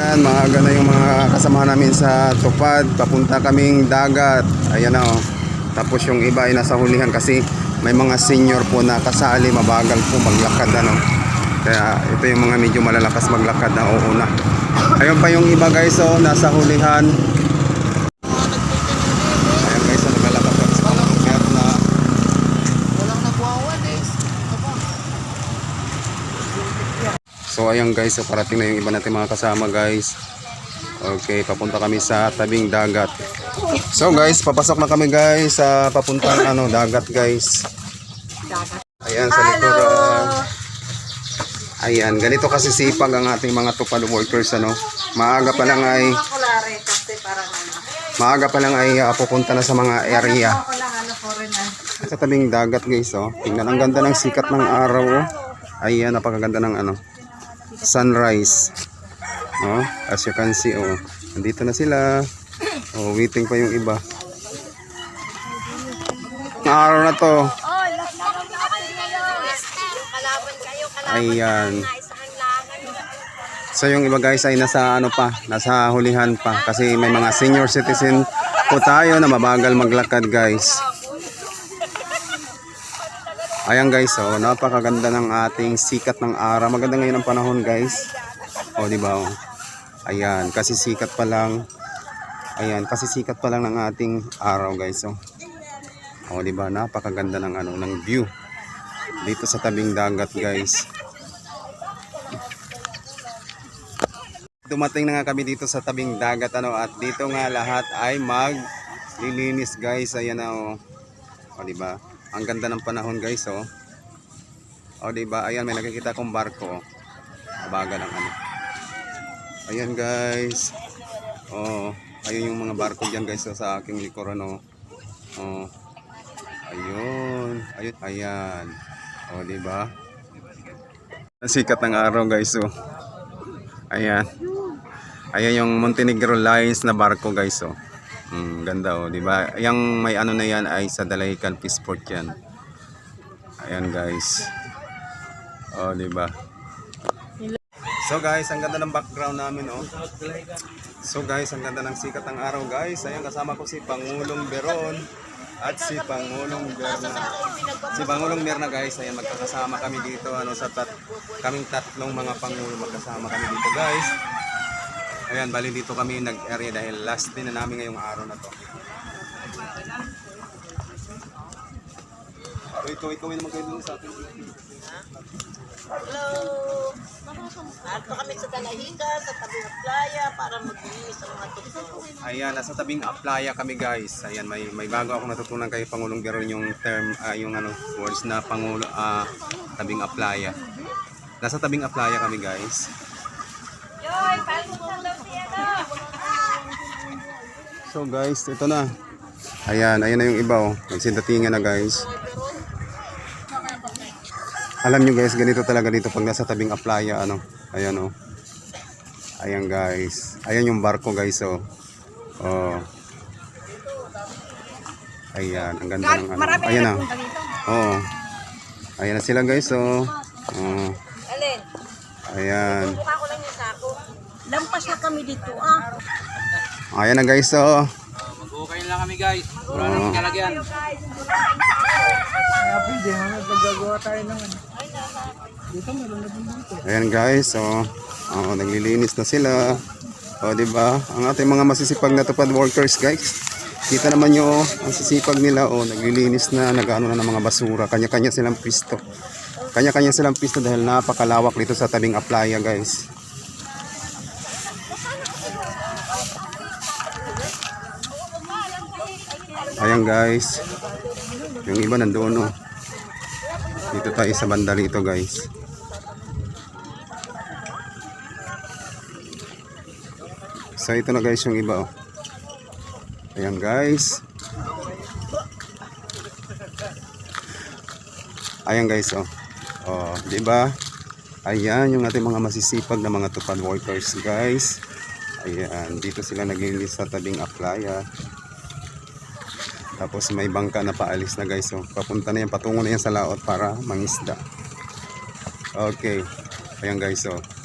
Yan, maaga na yung mga kasama namin sa tupad. Papunta kaming dagat. Ayan na oh. Tapos yung iba ay nasa hulihan kasi may mga senior po na kasali. Mabagal po maglakad ano. Kaya ito yung mga medyo malalakas maglakad na uuna. Ayun pa yung iba guys oh, nasa hulihan. Ayan guys, oh, naglalakad guys. Walang na. Walang nagwawan eh. So ayan guys, so parating na yung iba natin mga kasama guys. Okay, papunta kami sa tabing dagat. So guys, papasok na kami guys sa papuntang ano, dagat guys. Ayan sa likuran. Ayan, ganito kasi sipag ang ating mga tupad workers ano. Maaga pa lang ay ano. maaga pa lang ay ah, pupunta na sa mga area. Ano. Sa tabing dagat guys oh. Tingnan ang ganda ng sikat ng araw oh. Ayan, napakaganda ng ano sunrise. Oh, as you can see oh. Nandito na sila. Oh, waiting pa yung iba. Araw na to. Ayan. So yung iba guys ay nasa ano pa, nasa hulihan pa kasi may mga senior citizen po tayo na mabagal maglakad guys. Ayan guys, oh, napakaganda ng ating sikat ng araw. Maganda ngayon ang panahon guys. Oh, di ba? Oh. Ayan, kasi sikat pa lang. Ayan, kasi sikat pa lang ng ating araw guys. Oh, oh di ba? Napakaganda ng ano, ng view dito sa tabing dagat guys. Dumating na nga kami dito sa tabing dagat ano at dito nga lahat ay maglilinis guys. Ayan oh. O di ba? Ang ganda ng panahon guys oh. O di ba? Ayan may nakikita kong barko. Oh. Abaga lang ano. Ayan guys. Oh, ayun yung mga barko diyan guys oh, sa aking likuran oh. Oh. Ayun. Ayun, ayan. O di ba? Ang sikat ng araw guys oh. Ayan. Ayan yung Montenegro Lines na barko guys oh. Mm, ganda oh, di ba? Yang may ano na yan ay sa Dalahican Peaceport yan. Ayan guys. Oh, di ba? So guys, ang ganda ng background namin oh. So guys, ang ganda ng sikat ng araw guys. Ayan kasama ko si Pangulong Beron at si Pangulong Berna. Si Pangulong Berna guys, ayan magkakasama kami dito ano sa tat kaming tatlong mga pangulo magkasama kami dito guys. Ayan, bali dito kami nag-area dahil last din na namin ngayong araw na to. Ito, ikaw naman kayo dun sa ating Hello! Ato kami sa Dalahiga, sa tabi ng playa para maglinis ang mga tukso. Ayan, nasa tabing Aplaya kami guys. Ayan, may may bago ako natutunan kay Pangulong Geron yung term, ah, yung ano, words na Pangulo, ah, tabing Aplaya. Nasa tabing Aplaya kami guys. So guys, ito na. Ayan, ayan na yung iba oh. Nagsindatingan na guys. Alam nyo guys, ganito talaga dito pag nasa tabing Aplaya, ano. Ayan oh. Ayan guys. Ayan yung barko guys oh. Oh. Ayan, ang ganda ng ano. Ayan na. Oh. Ayan na sila guys oh. Oh. Alin? Ayan. Lampas na kami dito ah. Ayan na guys oh. Mag-ukay lang kami guys. Wala Oo. nang kalagyan. Ayan guys, oh. Oh, naglilinis na sila. Oh, di ba? Ang ating mga masisipag na tupad workers, guys. Kita naman nyo, oh, ang sisipag nila, oh, naglilinis na, nag-ano na ng mga basura. Kanya-kanya silang pisto. Kanya-kanya silang pisto dahil napakalawak dito sa tabing Aplaya, guys. Ayan guys. Yung iba nandoon, oh. Dito tayo sa banda rito, guys. So ito na guys yung iba oh. Ayan guys. Ayan guys oh. Oh, 'di ba? Ayan yung ating mga masisipag na mga tupad workers guys. Ayan, dito sila naglilinis sa tabing aplaya. Tapos may bangka na paalis na guys oh. Papunta na yan, patungo na yan sa laot para mangisda. Okay. Ayan guys oh.